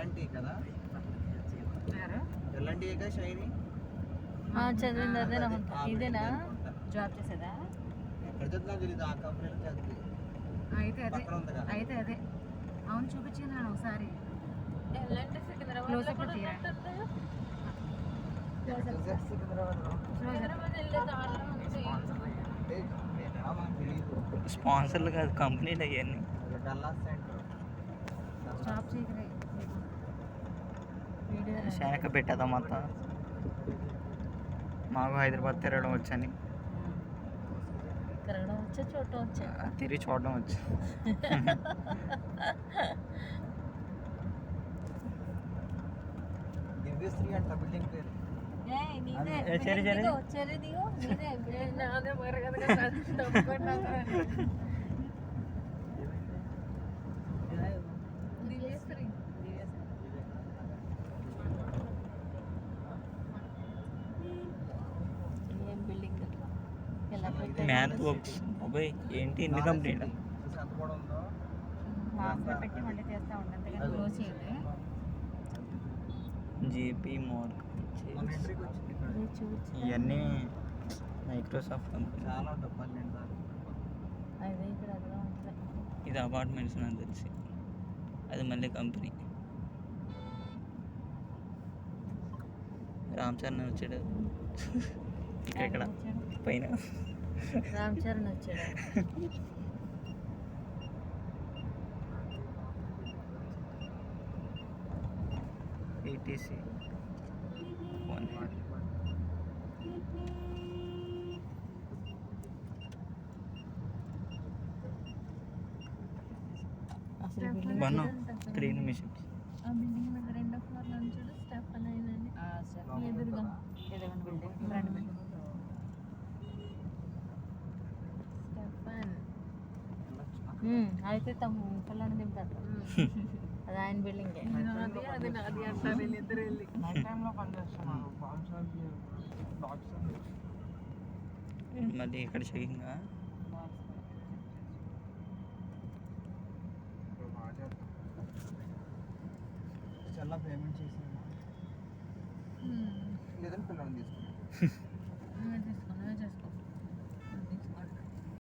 కదా? ఎలాంటి షైని? ఆ, చదివింది అదే అనుకుంటా ఇదేనా? జాబ్ చేసేదా? ఎక్కడ చదువుతున్నా తెలియదు ఆ కంపెనీలో చదివి. అయితే అదే అయితే అదే. అవును చూపించాను ఒకసారి. స్పాన్సర్లు కాదు కంపెనీలు అవన్నీ. స్టాప్ చేయకరే. వీడియో శనక పెట్టదా మొత్తం మాకు హైదరాబాద్ తిరగడం వచ్చని తిరగడం వచ్చా చూడటం వచ్చా తిరిగి చూడడం వచ్చు దివ్యశ్రీ అంట బిల్డింగ్ పేరు ఏయ్, నీదే. ఏ, చెరి, చెరి. దిగు, చెరి దిగు. నీదే. నాదే మరి కదా మ్యాథ్ వర్క్స్ అబ్బాయి ఏంటి క్లోజ్ చేయలే జీపీ మార్క్ ఇవన్నీ మైక్రోసాఫ్ట్ కంపెనీ చాలా ఇది అపార్ట్మెంట్స్ నాకు తెలిసి. అది మళ్ళీ కంపెనీ రామ్ చరణ్ వచ్చాడు. ఇక్కడ పైన. రామ్ చరణ్ వచ్చాడు. ఏటీసీ. వన్ త్రీ ఆ బిల్డింగ్ మీద రెండో ఫ్లోర్లో చూడు స్టెప్ అని అయితే తమ పిల్లని దింపారు అది ఆయన బిల్డింగే. అది అది నాది అంటారు వీళ్ళిద్దరు వెళ్ళి. నైట్ టైంలో పనిచేస్తున్నాను మళ్ళీ ఇక్కడ చెకింగ్ చాలా పేమెంట్ చేసాను లేదని పిల్లల్ని తీసుకున్నాను